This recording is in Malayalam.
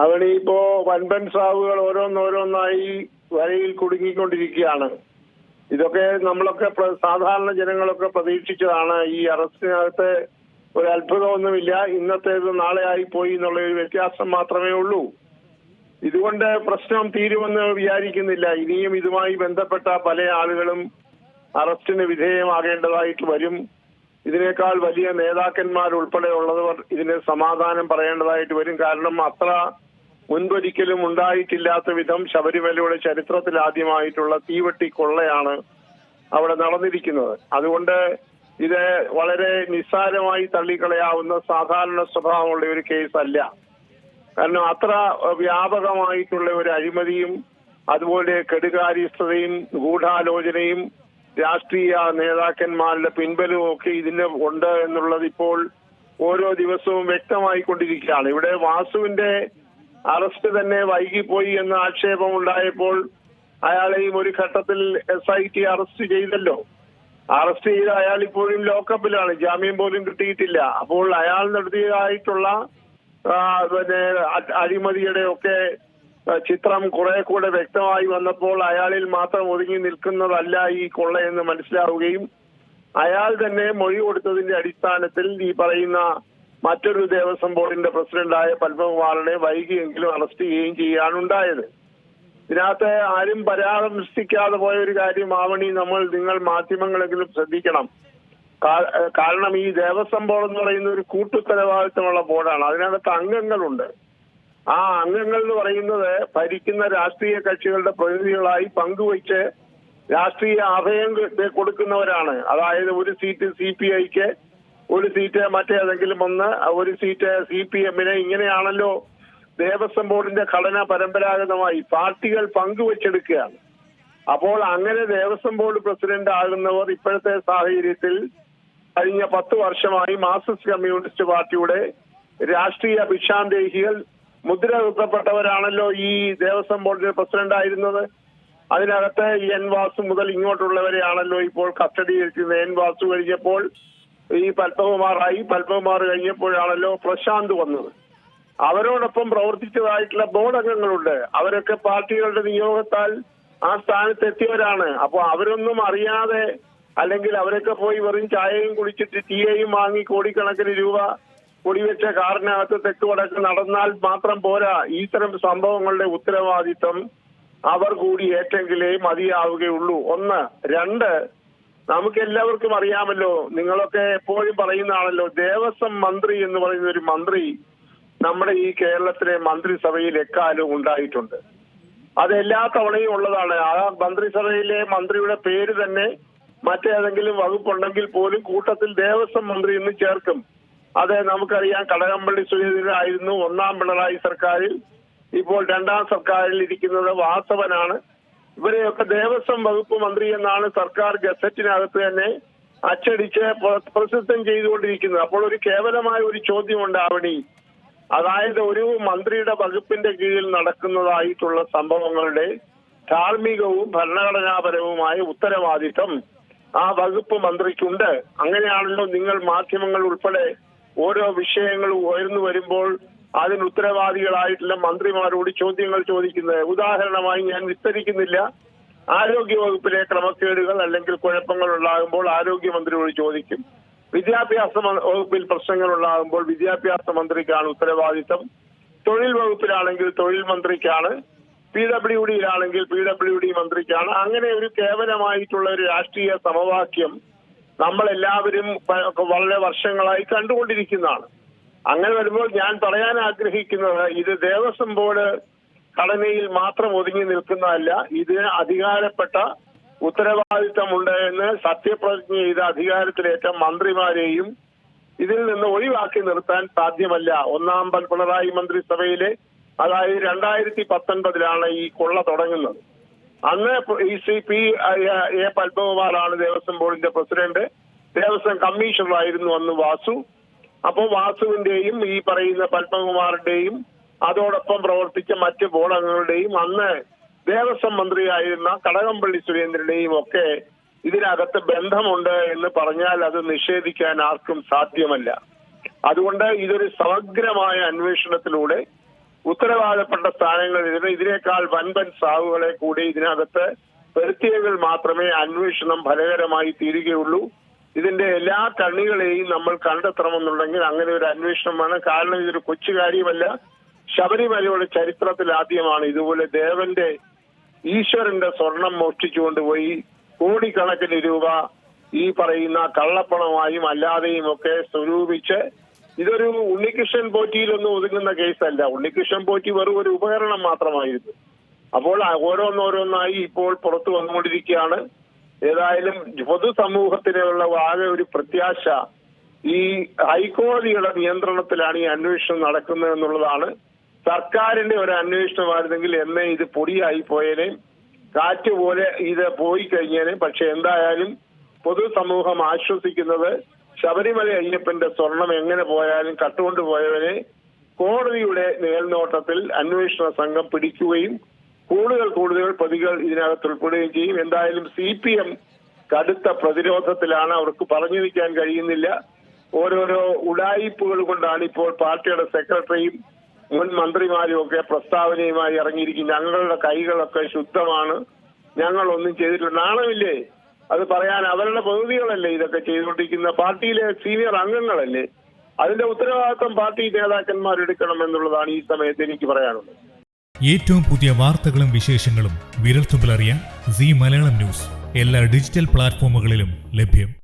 അവിടെ ഇപ്പോ വൻപൻ സ്രാവുകൾ ഓരോന്നോരോന്നായി വരയിൽ കുടുങ്ങിക്കൊണ്ടിരിക്കുകയാണ്. ഇതൊക്കെ നമ്മളൊക്കെ സാധാരണ ജനങ്ങളൊക്കെ പ്രതീക്ഷിച്ചതാണ് ഈ അറസ്റ്റിനകത്ത് ഒരു അത്ഭുതമൊന്നുമില്ല ഇന്നത്തേത് നാളെ ആയി പോയി എന്നുള്ള ഒരു വ്യത്യാസം മാത്രമേ ഉള്ളൂ. ഇതുകൊണ്ട് പ്രശ്നം തീരുമെന്ന് വിചാരിക്കുന്നില്ല. ഇനിയും ഇതുമായി ബന്ധപ്പെട്ട പല ആളുകളും അറസ്റ്റിന് വിധേയമാകേണ്ടതായിട്ട് വരും. ഇതിനേക്കാൾ വലിയ നേതാക്കന്മാർ ഉൾപ്പെടെ ഉള്ളവർ ഇതിന് സമാധാനം പറയേണ്ടതായിട്ട് വരും. കാരണം അത്ര മുൻപൊരിക്കലും ഉണ്ടായിട്ടില്ലാത്ത വിധം ശബരിമലയുടെ ചരിത്രത്തിൽ ആദ്യമായിട്ടുള്ള തീവെട്ടി കൊള്ളയാണ് അവിടെ നടന്നിരിക്കുന്നത്. അതുകൊണ്ട് ഇത് വളരെ നിസ്സാരമായി തള്ളിക്കളയാവുന്ന സാധാരണ സ്വഭാവമുള്ള ഒരു കേസല്ല. കാരണം അത്ര വ്യാപകമായിട്ടുള്ള ഒരു അഴിമതിയും അതുപോലെ കെടുകാര്യസ്ഥതയും ഗൂഢാലോചനയും രാഷ്ട്രീയ നേതാക്കന്മാരുടെ പിൻബലവും ഒക്കെ ഇതിന് ഉണ്ട് എന്നുള്ളത് ഇപ്പോൾ ഓരോ ദിവസവും വ്യക്തമായി കൊണ്ടിരിക്കുകയാണ് ഇവിടെ വാസുവിന്റെ അറസ്റ്റ് തന്നെ വൈകിപ്പോയി എന്ന ആക്ഷേപം ഉണ്ടായപ്പോൾ അയാളെയും ഒരു ഘട്ടത്തിൽ എസ് ഐ ടി അറസ്റ്റ് ചെയ്തല്ലോ. അറസ്റ്റ് ചെയ്ത അയാൾ ഇപ്പോഴും ലോക്കപ്പിലാണ് ജാമ്യം പോലും കിട്ടിയിട്ടില്ല. അപ്പോൾ അയാൾ നടത്തിയതായിട്ടുള്ള പിന്നെ അഴിമതിയുടെ ഒക്കെ ചിത്രം കുറെ കൂടെ വ്യക്തമായി വന്നപ്പോൾ അയാളിൽ മാത്രം ഒതുങ്ങി നിൽക്കുന്നതല്ല ഈ കൊള്ളയെന്ന് മനസ്സിലാവുകയും അയാൾ തന്നെ മൊഴി കൊടുത്തതിന്റെ അടിസ്ഥാനത്തിൽ ഈ പറയുന്ന മറ്റൊരു ദേവസ്വം ബോർഡിന്റെ പ്രസിഡന്റായ പത്മകുമാറിനെ വൈകിയെങ്കിലും അറസ്റ്റ് ചെയ്യുകയും ചെയ്യുകയാണ് ഉണ്ടായത്. ഇതിനകത്ത് ആരും പരാമർശിക്കാതെ പോയ ഒരു കാര്യം ആവണി നമ്മൾ നിങ്ങൾ മാധ്യമങ്ങളെങ്കിലും ശ്രദ്ധിക്കണം. കാരണം ഈ ദേവസ്വം ബോർഡ് എന്ന് പറയുന്ന ഒരു കൂട്ടുത്തരവാദിത്തമുള്ള ബോർഡാണ്. അതിനകത്ത് അംഗങ്ങളുണ്ട്. ആ അംഗങ്ങൾ എന്ന് പറയുന്നത് ഭരിക്കുന്ന രാഷ്ട്രീയ കക്ഷികളുടെ പ്രതിനിധികളായി പങ്കുവച്ച് രാഷ്ട്രീയ അഭയം കൊടുക്കുന്നവരാണ്. അതായത് ഒരു സീറ്റ് സി പി ഐക്ക് ഒരു സീറ്റ് മറ്റേതെങ്കിലും ഒന്ന് ഒരു സീറ്റ് സി പി എമ്മിന്. ഇങ്ങനെയാണല്ലോ ദേവസ്വം ബോർഡിന്റെ ഘടന പരമ്പരാഗതമായി പാർട്ടികൾ പങ്കുവച്ചെടുക്കുകയാണ്. അപ്പോൾ അങ്ങനെ ദേവസ്വം ബോർഡ് പ്രസിഡന്റ് ആകുന്നവർ ഇപ്പോഴത്തെ സാഹചര്യത്തിൽ കഴിഞ്ഞ പത്ത് വർഷമായി മാർക്സിസ്റ്റ് കമ്മ്യൂണിസ്റ്റ് പാർട്ടിയുടെ രാഷ്ട്രീയ ഭിക്ഷാന്തേഹികൾ മുദ്ര കുത്തപ്പെട്ടവരാണല്ലോ ഈ ദേവസ്വം ബോർഡിന്റെ പ്രസിഡന്റ് ആയിരുന്നത് അതിനകത്ത് എൻ വാസു മുതൽ ഇങ്ങോട്ടുള്ളവരെയാണല്ലോ ഇപ്പോൾ കസ്റ്റഡിയിലിരിക്കുന്നത്. എൻ വാസു കഴിഞ്ഞപ്പോൾ ഈ പത്മകുമാറായി. പത്മകുമാർ കഴിഞ്ഞപ്പോഴാണല്ലോ പ്രശാന്ത് വന്നത്. അവരോടൊപ്പം പ്രവർത്തിച്ചതായിട്ടുള്ള ബോർഡ് അംഗങ്ങളുണ്ട് അവരൊക്കെ പാർട്ടികളുടെ നിയോഗത്താൽ ആ സ്ഥാനത്ത് എത്തിയവരാണ് അപ്പൊ അവരൊന്നും അറിയാതെ അല്ലെങ്കിൽ അവരൊക്കെ പോയി വെറും ചായയും കുടിച്ചിട്ട് ടീയയും വാങ്ങി കോടിക്കണക്കിന് രൂപ കുടിവെച്ച കാറിനകത്ത് തെക്ക് വടക്ക് നടന്നാൽ മാത്രം പോരാ. ഇത്തരം സംഭവങ്ങളുടെ ഉത്തരവാദിത്വം അവർ കൂടി ഏറ്റെങ്കിലേ മതിയാവുകയുള്ളൂ. ഒന്ന്. രണ്ട്. നമുക്ക് എല്ലാവർക്കും അറിയാമല്ലോ നിങ്ങളൊക്കെ എപ്പോഴും പറയുന്നതാണല്ലോ ദേവസ്വം മന്ത്രി എന്ന് പറയുന്ന ഒരു മന്ത്രി നമ്മുടെ ഈ കേരളത്തിലെ മന്ത്രിസഭയിൽ എക്കാലവും ഉണ്ടായിട്ടുണ്ട്. അത് എല്ലാ തവണയും ഉള്ളതാണ്. ആ മന്ത്രിസഭയിലെ മന്ത്രിയുടെ പേര് തന്നെ മറ്റേതെങ്കിലും വകുപ്പുണ്ടെങ്കിൽ പോലും കൂട്ടത്തിൽ ദേവസ്വം മന്ത്രി എന്ന് ചേർക്കും. അത് നമുക്കറിയാം കടകംപള്ളി സുരേന്ദ്രനായിരുന്നു ഒന്നാം പിണറായി സർക്കാരിൽ. ഇപ്പോൾ രണ്ടാം സർക്കാരിൽ ഇരിക്കുന്നത് വാസവനാണ്. ഇവരെയൊക്കെ ദേവസ്വം വകുപ്പ് മന്ത്രി എന്നാണ് സർക്കാർ ഗസറ്റിനകത്ത് തന്നെ അച്ചടിച്ച് പ്ര- പ്രസിദ്ധം ചെയ്തുകൊണ്ടിരിക്കുന്നത്. അപ്പോൾ ഒരു കേവലമായ ഒരു ചോദ്യമുണ്ട് ഉണ്ടാവണി അതായത് ഒരു മന്ത്രിയുടെ വകുപ്പിന്റെ കീഴിൽ നടക്കുന്നതായിട്ടുള്ള സംഭവങ്ങളുടെ ധാർമ്മികവും ഭരണഘടനാപരവുമായ ഉത്തരവാദിത്തം ആ വകുപ്പ് മന്ത്രിക്കുണ്ട്. അങ്ങനെയാണല്ലോ നിങ്ങൾ മാധ്യമങ്ങൾ ഉൾപ്പെടെ ഓരോ വിഷയങ്ങൾ ഉയർന്നു വരുമ്പോൾ അതിന് ഉത്തരവാദികളായിട്ടുള്ള മന്ത്രിമാരോട് ചോദ്യങ്ങൾ ചോദിക്കുന്നത്. ഉദാഹരണമായി ഞാൻ വിസ്തരിക്കുന്നില്ല. ആരോഗ്യ വകുപ്പിലെ ക്രമക്കേടുകൾ അല്ലെങ്കിൽ കുഴപ്പങ്ങൾ ഉണ്ടാകുമ്പോൾ ആരോഗ്യമന്ത്രിയോട് ചോദിക്കും. വിദ്യാഭ്യാസ വകുപ്പിൽ പ്രശ്നങ്ങൾ ഉണ്ടാകുമ്പോൾ വിദ്യാഭ്യാസ മന്ത്രിക്കാണ് ഉത്തരവാദിത്തം തൊഴിൽ വകുപ്പിലാണെങ്കിൽ തൊഴിൽ മന്ത്രിക്കാണ്. പി ഡബ്ല്യു ഡിയിലാണെങ്കിൽ പി ഡബ്ല്യു ഡി മന്ത്രിക്കാണ്. അങ്ങനെ ഒരു കേവലമായിട്ടുള്ള ഒരു രാഷ്ട്രീയ സമവാക്യം നമ്മൾ എല്ലാവരും വളരെ വർഷങ്ങളായി കണ്ടുകൊണ്ടിരിക്കുന്നതാണ്. അങ്ങനെ വരുമ്പോൾ ഞാൻ പറയാൻ ആഗ്രഹിക്കുന്നത് ഇത് ദേവസ്വം ബോർഡ് ഘടനയിൽ മാത്രം ഒതുങ്ങി നിൽക്കുന്നതല്ല ഇതിന് അധികാരപ്പെട്ട ഉത്തരവാദിത്തമുണ്ട് എന്ന് സത്യപ്രതിജ്ഞ ചെയ്ത അധികാരത്തിലേറ്റ മന്ത്രിമാരെയും ഇതിൽ നിന്ന് ഒഴിവാക്കി നിർത്താൻ സാധ്യമല്ല. ഒന്നാം പിണറായി മന്ത്രിസഭയിലെ അതായത് രണ്ടായിരത്തി പത്തൊൻപതിലാണ് ഈ കൊള്ള തുടങ്ങുന്നത്. അന്ന് ഈ സി പി എ പത്മകുമാറാണ് ദേവസ്വം ബോർഡിന്റെ പ്രസിഡന്റ്. ദേവസ്വം കമ്മീഷണറായിരുന്നു അന്ന് വാസു. അപ്പോൾ വാസുവിന്റെയും ഈ പറയുന്ന പത്മകുമാറിന്റെയും അതോടൊപ്പം പ്രവർത്തിച്ച മറ്റ് ബോർഡ് അംഗങ്ങളുടെയും അന്ന് ദേവസ്വം മന്ത്രിയായിരുന്ന കടകംപള്ളി സുരേന്ദ്രന്റെയും ഒക്കെ ഇതിനകത്ത് ബന്ധമുണ്ട് എന്ന് പറഞ്ഞാൽ അത് നിഷേധിക്കാൻ ആർക്കും സാധ്യമല്ല. അതുകൊണ്ട് ഇതൊരു സമഗ്രമായ അന്വേഷണത്തിലൂടെ ഉത്തരവാദപ്പെട്ട സ്ഥാനങ്ങളിൽ ഇതിന് ഇതിനേക്കാൾ വൻപൻ സാവുകളെ കൂടി ഇതിനകത്ത് വരുത്തിയെങ്കിൽ മാത്രമേ അന്വേഷണം ഫലകരമായി തീരുകയുള്ളൂ. ഇതിന്റെ എല്ലാ കണ്ണികളെയും നമ്മൾ കണ്ടെത്തണമെന്നുണ്ടെങ്കിൽ അങ്ങനെ ഒരു അന്വേഷണം വേണം. കാരണം ഇതൊരു കൊച്ചു കാര്യമല്ല. ശബരിമലയുടെ ചരിത്രത്തിൽ ആദ്യമാണ് ഇതുപോലെ ദേവന്റെ ഈശ്വരന്റെ സ്വർണം മോഷ്ടിച്ചുകൊണ്ടുപോയി കോടിക്കണക്കിന് രൂപ ഈ പറയുന്ന കള്ളപ്പണമായും അല്ലാതെയും ഒക്കെ സ്വരൂപിച്ച് ഇതൊരു ഉണ്ണികൃഷ്ണൻ പോറ്റിയിലൊന്നും ഒതുങ്ങുന്ന കേസല്ല. ഉണ്ണികൃഷ്ണൻ പോറ്റി വെറും ഒരു ഉപകരണം മാത്രമായിരുന്നു. അപ്പോൾ ഓരോന്നോരോന്നായി ഇപ്പോൾ പുറത്തു വന്നുകൊണ്ടിരിക്കുകയാണ്. ഏതായാലും പൊതുസമൂഹത്തിനുള്ള ആകെ ഒരു പ്രത്യാശ ഈ ഹൈക്കോടതിയുടെ നിയന്ത്രണത്തിലാണ് ഈ അന്വേഷണം നടക്കുന്നത് എന്നുള്ളതാണ്. സർക്കാരിന്റെ ഒരു അന്വേഷണമായിരുന്നെങ്കിൽ എന്നെ ഇത് പൊടിയായി പോയേനെ. കാറ്റ് പോലെ ഇത് പോയി കഴിഞ്ഞേനെ. പക്ഷെ എന്തായാലും പൊതുസമൂഹം ആശ്വസിക്കുന്നത് ശബരിമല അയ്യപ്പന്റെ സ്വർണം എങ്ങനെ പോയാലും കട്ടുകൊണ്ട് പോയവരെ കോടതിയുടെ മേൽനോട്ടത്തിൽ അന്വേഷണ സംഘം പിടിക്കുകയും കൂടുതൽ കൂടുതൽ പ്രതികൾ ഇതിനകത്ത് ഉൾപ്പെടുകയും ചെയ്യും. എന്തായാലും സി പി എം കടുത്ത പ്രതിരോധത്തിലാണ് അവർക്ക് പറഞ്ഞു നിൽക്കാൻ കഴിയുന്നില്ല. ഓരോരോ ഉടായിപ്പുകൾ കൊണ്ടാണ് ഇപ്പോൾ പാർട്ടിയുടെ സെക്രട്ടറിയും മുൻ മന്ത്രിമാരും ഒക്കെ പ്രസ്താവനയുമായി ഇറങ്ങിയിരിക്കും ഞങ്ങളുടെ കൈകളൊക്കെ ശുദ്ധമാണ്. ഞങ്ങൾ ഒന്നും ചെയ്തിട്ടില്ല. നാണമില്ലേ? അത് പറയാൻ അവരുടെ പ്രതിനിധികളല്ലേ ഇതൊക്കെ ചെയ്തുകൊണ്ടിരിക്കുന്ന പാർട്ടിയിലെ സീനിയർ അംഗങ്ങളല്ലേ? അതിന്റെ ഉത്തരവാദിത്വം പാർട്ടി നേതാക്കന്മാർ എടുക്കണം എന്നുള്ളതാണ് ഈ സമയത്ത് എനിക്ക് പറയാനുള്ളത്. ഏറ്റവും പുതിയ വാർത്തകളും വിശേഷങ്ങളും വിരൽത്തുമ്പിലറിയാൻ സി മലയാളം ന്യൂസ്. എല്ലാ ഡിജിറ്റൽ പ്ലാറ്റ്ഫോമുകളിലും ലഭ്യം.